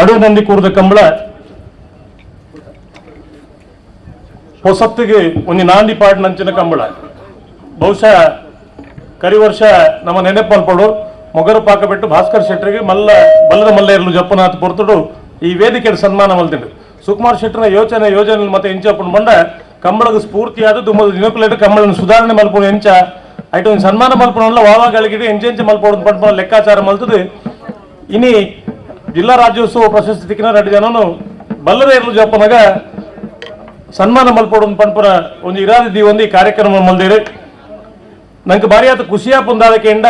ಅಡು ನಂದಿ ಕೂರ್ದ ಕಂಬಳ ಹೊಸತ್ತಿಗೆ ಒಂದು ನಾಂದಿ ಪಾಡ್ನಂಚಿನ ಕಂಬಳ. ಬಹುಶಃ ಕರಿ ವರ್ಷ ನಮ್ಮ ನೆನಪು ಮಲ್ಪಡು ಮೊಗರು ಪಾಕ ಬಿಟ್ಟು ಭಾಸ್ಕರ್ ಶೆಟ್ಟರಿಗೆ ಮಲ್ಲ ಬಲ್ಲದ ಮಲ್ಲೇರ್ಲು ಜಪ್ಪನಾಥ್ ಪೊರ್ತುಡು ಈ ವೇದಿಕೆಯ ಸನ್ಮಾನ ಮಲ್ತಿಂಡು ಸುಕುಮಾರ್ ಶೆಟ್ಟರ ಯೋಚನೆ, ಯೋಜನೆ ಮತ್ತೆ ಎಂಚಪ್ಪು ಬಂಡ ಕಂಬಳದ ಸ್ಫೂರ್ತಿಯಾದ ದುಮ್ಮದ ದಿನಕುಲೇಟ್ ಕಂಬಳನ ಸುಧಾರಣೆ ಮಲ್ಪುಣ ಎಂಚ ಒಂದು ಸನ್ಮಾನ ಮಲ್ಪುಣ ವಾವಾಗಳಿಗೆ ಎಂಚೆಂಚ ಮಲ್ಪೋಡು ಪಂಪ ಲೆಕ್ಕಾಚಾರ ಮಲ್ತದೆ. ಇನಿ ಜಿಲ್ಲಾ ರಾಜ್ಯೋತ್ಸವ ಪ್ರಶಸ್ತಿ ತಿಕ್ಕಿನ ಎರಡು ಜನನು ಬಲ್ಲದೇ ಇರಲು ಜಪ್ಪನಾಗ ಸನ್ಮಾನ ಮಲ್ಪೋಡು ಪಂಪನ ಒಂದು ಇರಾದಿ ಒಂದು ಈ ಕಾರ್ಯಕ್ರಮ ಮಲ್ದಿರಿ. ನಂಗೆ ಭಾರಿ ಆತ ಖುಷಿಯ ಪುಂದಾದಕೆಂಡ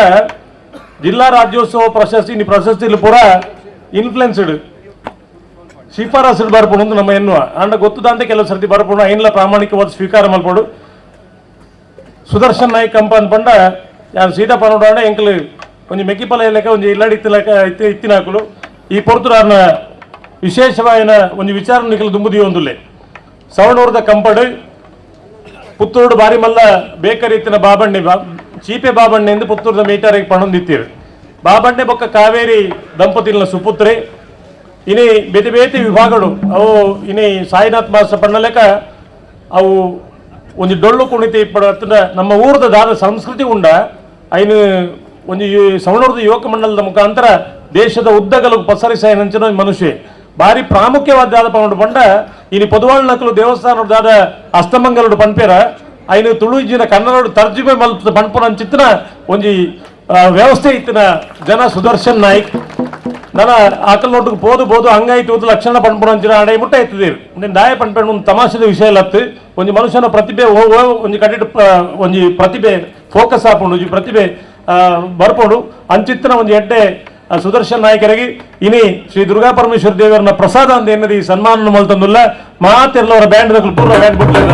ಜಿಲ್ಲಾ ರಾಜ್ಯೋತ್ಸವ ಪ್ರಶಸ್ತಿ ಈ ಪ್ರಶಸ್ತಿಲಿ ಪೂರ ಇನ್ಫ್ಲುಯೆನ್ಸ್ಡ್ ಶಿಫಾರಸು ಬರ್ಪುಡು ಅಂತ ನಮ್ಮ ಎನ್ನುವ. ಅಂಡ ಗೊತ್ತದಂತೆ ಕೆಲವು ಸರ್ತಿ ಬರ್ಪುಡು ಇನ್ನ ಪ್ರಾಮಾಣಿಕವಾದ ಸ್ವೀಕಾರ ಮಲ್ಪೋಡು. ಸುದರ್ಶನ್ ನಾಯ್ಕ್ ಕಂಪ ಅಂದ್ಪಂಡ ಯಾರು ಸೀತಾ ನೋಡೋಣ ಎಂಕಲು ಒಂಜಿ ಮೆಕ್ಕಿಪಲ ಲೆಕ್ಕ ಒಂಜಿ ಇಲ್ಲಾಡಿ ಇತ್ತಿನ ಇತ್ತಿ ಈ ಪೊರ್ತುರಾರ್ನ ವಿಶೇಷವಾಯಿನ ಒಂದು ವಿಚಾರ ನಿಖಲು ದುಂಬುದಿ ಒಂದುಲ್ಲೆ. ಸವಣೂರದ ಕಂಪಡು ಪುತ್ತೂರು ಬಾರಿ ಮಲ್ಲ ಬೇಕರಿ ಇತ್ತಿನ ಬಾಬಣ್ಣೆ ಚೀಪೆ ಬಾಬಣ್ಣೆ ಎಂದು ಪುತ್ತೂರದ ಮೀಟರಿಗೆ ಪಣೊಂದಿತ್ತೀರು. ಬಾಬಣ್ಣೆ ಬೊಕ್ಕ ಕಾವೇರಿ ದಂಪತಿಗಳ ಸುಪುತ್ರಿ, ಇನಿ ಬೇತಿ ಬೇತೆ ವಿಭಾಗಗಳು ಅವು ಇನಿ ಸಾಯಿನಾಥ್ ಮಾಸ ಪಣ್ಣಲೆಕ ಅವು ಒಂದು ಡೊಳ್ಳು ಕುಣಿತ ಪಡತ್ತಿನ ನಮ್ಮ ಊರದ ದಾದ ಸಂಸ್ಕೃತಿ ಉಂಡ, ಐನು ಒಂದು ಸವಣೂರದ ಯುವಕ ಮಂಡಲದ ಮುಖಾಂತರ ದೇಶದ ಉದ್ದಗಲು ಪಸರಿಸಾಯನಂಚಿನ ಮನುಷ್ಯ. ಭಾರಿ ಪ್ರಾಮುಖ್ಯವಾದ ಪಂಡ ಪಂಡ ಇನಿ ಪೊದುವಾಳ್ ನಕಲು ದೇವಸ್ಥಾನದಾದ ಅಸ್ತಮಂಗಲುಡು ಪನ್ಪೇರ ಐನು ತುಳುಜಿನ ಕನ್ನಡ ತರ್ಜುಮೆ ಮಲ್ಪ ಪನ್ಪುನಂಚಿತ್ತಿನ ಒಂಜಿ ಒಂದು ವ್ಯವಸ್ಥೆ ಇತ್ತಿನ ಜನ ಸುದರ್ಶನ್ ನಾಯ್ಕ್. ನನ್ನ ಆಕಲ್ ನೋಟಕ್ಕೆ ಬೋದು ಬೋದು ಹಂಗಾಯ್ತು ಲಕ್ಷಣ ಲಕ್ಷಣ ಪಂಪುನಂಚಿನ ಅಡೆ ಮುಟ್ಟ ಎತ್ತಿದ್ದೀರಿ ನೀನು ದಾಯ ಪಂಪೇಣ ಒಂದು ತಮಾಷೆದ ವಿಷಯ ಲತ್ತು ಒಂದು ಮನುಷ್ಯನ ಪ್ರತಿಭೆ ಓ ಓ ಒಂದು ಕಡಿಟ್ ಒಂದು ಪ್ರತಿಭೆ ಫೋಕಸ್ ಹಾಕೊಂಡು ಒಂಜಿ ಪ್ರತಿಭೆ ಆ, ಬರ್ಪೋಡು. ಅಂಚಿತ್ತಿನ ಒಂದು ಎಡ್ಡೆ ಆ, ಸುದರ್ಶನ್ ನಾಯಕರಿಗೆ ಇನಿ ಶ್ರೀ ದುರ್ಗಾ ಪರಮೇಶ್ವರ ದೇವರನ್ನ ಪ್ರಸಾದ ಅಂತ ಎನ್ನದಿ ಈ ಸನ್ಮಾನ ಮಲ್ತಂದುಲ್ಲ ಮಾತೆಲ್ಲವರ ಬ್ಯಾಂಡ್ ಪೂರ್ವ ಬ್ಯಾಂಡ್ ಬಿಡ್ಲಿಲ್ಲ